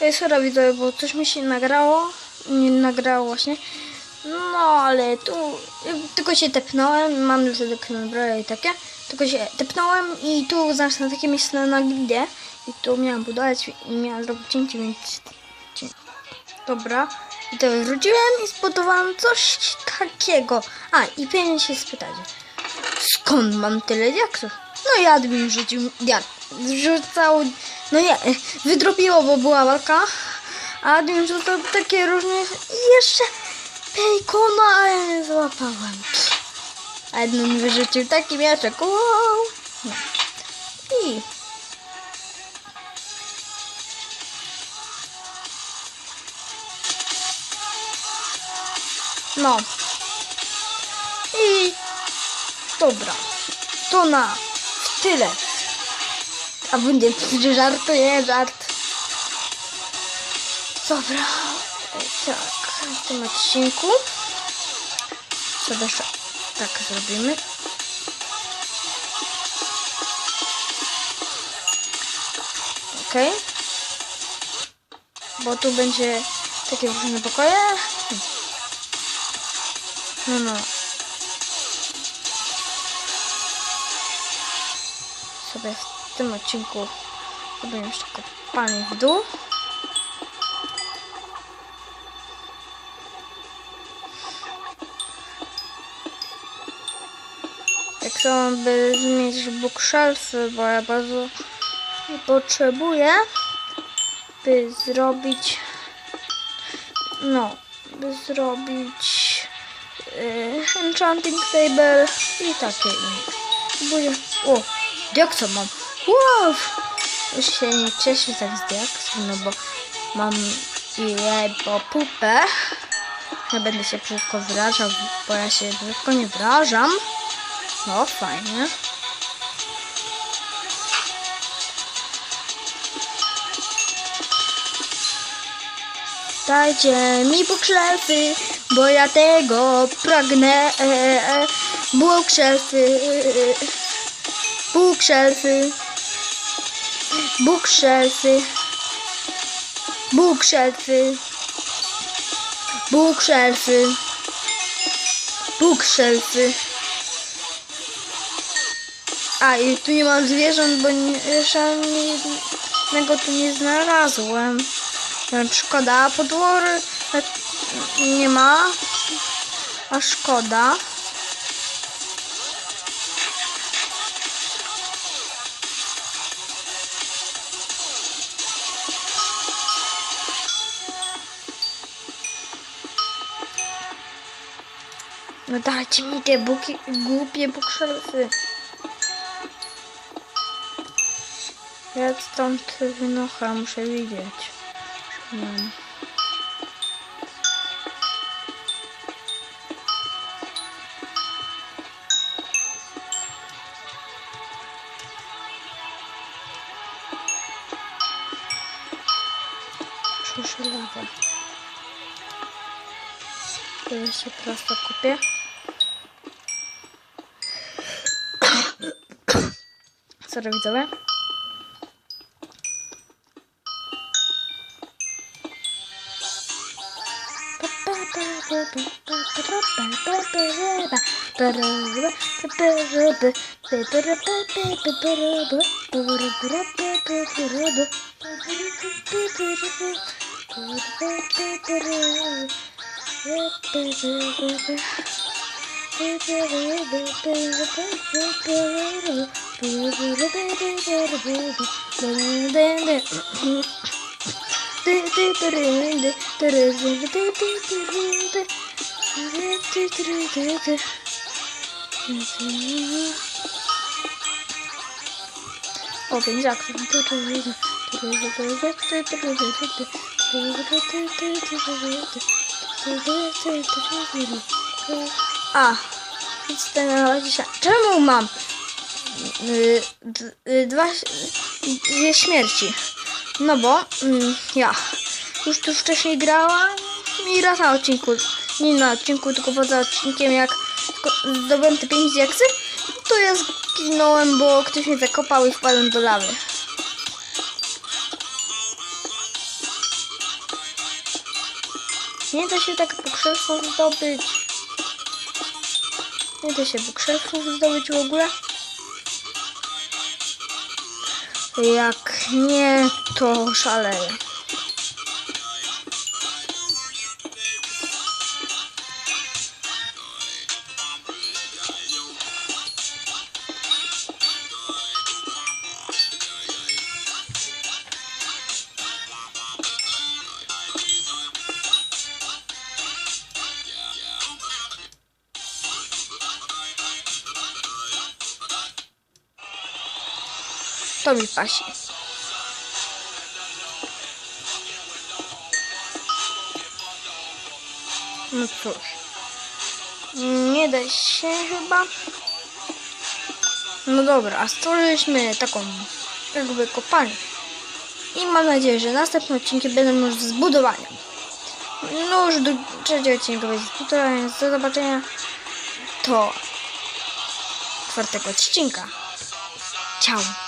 Sorry widzowie, bo coś mi się nagrało. Nie nagrało właśnie. No, ale tu tylko się tepnąłem. Mam już deklarację i takie. Tylko się tepnąłem i tu na takie miejsce na gildię. I tu miałam budować i miałam zrobić cięcie, więc... cię- Dobra. I to wróciłem i zbudowałam coś takiego. A, i pewnie się spytacie. Skąd mam tyle diaksów? No i admin rzucił diak. Rzucał... No nie, wydrobiło, bo była walka. A admin rzucał takie różne... I jeszcze bacona, a ja nie złapałem. Admin wyrzucił taki mieczek. Wow. I... No. I dobra. To na tyle. A będzie że żartuję, żart. Dobra. Tak, w tym odcinku. Co jeszcze tak zrobimy. Okej. Bo tu będzie takie różne pokoje. No, no. Sobie w tym odcinku zrobię jeszcze kopalnię w dół. Jak chcę, by zmienić bookshelfy, bo ja bardzo potrzebuję, by zrobić, no, by zrobić y, enchanting table i takie inne. Będzie, o, diaksa mam. Wow! Już się nie cieszę tak z diaksem, no bo mam jego pupę. Ja będę się brzydko wyrażał, bo ja się brzydko nie wyrażam. No, fajnie. Dajcie mi bookshelfy, bo ja tego pragnę. E, e, bookshelfy, bookshelfy, bookshelfy, bookshelfy, bookshelfy, bookshelfy. A i tu nie mam zwierząt, bo jednego tu nie znalazłem. Szkoda, podwory e, nie ma, a szkoda. Dajcie mi te buki, głupie bukszelfy. Ja stąd wynocha, muszę widzieć. Mam. Czuszę lawę. Tyle się prosto kupię. Sorry widzowie. O, pięć aktów. A, nic ten dzisiaj. Czemu mam dwa, dwie śmierci? No bo mm, ja już tu wcześniej grałam i raz na odcinku, nie na odcinku, tylko poza odcinkiem, jak zdobyłem te 5 diaksy, to ja zginąłem, bo ktoś mnie zakopał i wpadłem do lawy. Nie da się tak bookshelfów zdobyć. Nie da się bookshelfów zdobyć w ogóle. Jak nie, to szaleję. To mi pasi. No cóż. Nie da się chyba. No dobra, a stworzyliśmy taką jakby kopalnię. I mam nadzieję, że następne odcinki będą już z budowania. No już do trzeciego odcinka będzie z budowania. Do zobaczenia. To czwartego odcinka. Ciao.